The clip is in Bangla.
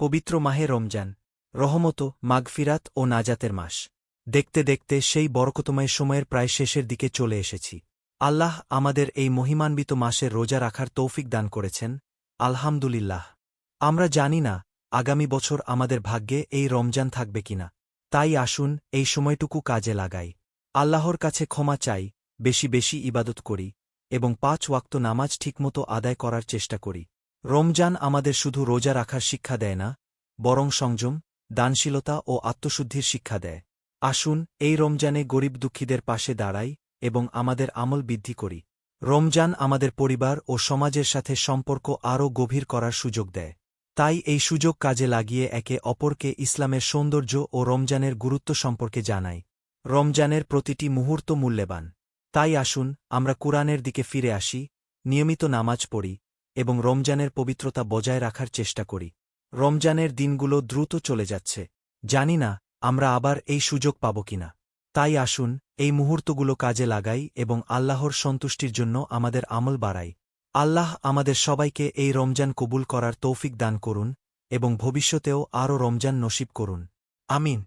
পবিত্র মাহে রমজান, রহমত মাগফিরাত ও নাজাতের মাস। দেখতে দেখতে সেই বরকতময় সময়ের প্রায় শেষের দিকে চলে এসেছি। আল্লাহ আমাদের এই মহিমান্বিত মাসের রোজা রাখার তৌফিক দান করেছেন। আলহামদুলিল্লাহ। আমরা জানি না আগামী বছর আমাদের ভাগ্যে এই রমজান থাকবে কিনা। তাই আসুন এই সময়টুকু কাজে লাগাই। আল্লাহর কাছে ক্ষমা চাই, বেশি বেশি ইবাদত করি এবং পাঁচ ওয়াক্ত নামাজ ঠিকমতো আদায় করার চেষ্টা করি। রমজান আমাদের শুধু রোজা রাখার শিক্ষা দেয় না, বরং সংযম, দানশীলতা ও আত্মশুদ্ধির শিক্ষা দেয়। আসুন, এই রমজানে গরিব দুঃখীদের পাশে দাঁড়াই এবং আমাদের আমল বৃদ্ধি করি। রমজান আমাদের পরিবার ও সমাজের সাথে সম্পর্ক আরও গভীর করার সুযোগ দেয়। তাই এই সুযোগ কাজে লাগিয়ে একে অপরকে ইসলামের সৌন্দর্য ও রমজানের গুরুত্ব সম্পর্কে জানাই। রমজানের প্রতিটি মুহূর্ত মূল্যবান। তাই আসুন, আমরা কুরআনের দিকে ফিরে আসি, নিয়মিত নামাজ পড়ি এবং রমজানের পবিত্রতা বজায় রাখার চেষ্টা করি। রমজানের দিনগুলো দ্রুত চলে যাচ্ছে। জানি না আমরা আবার এই সুযোগ পাব কিনা। তাই আসুন, এই মুহূর্তগুলো কাজে লাগাই এবং আল্লাহর সন্তুষ্টির জন্য আমাদের আমল বাড়াই। আল্লাহ আমাদের সবাইকে এই রমজান কবুল করার তৌফিক দান করুন এবং ভবিষ্যতেও আরও রমজান নসিব করুন। আমিন।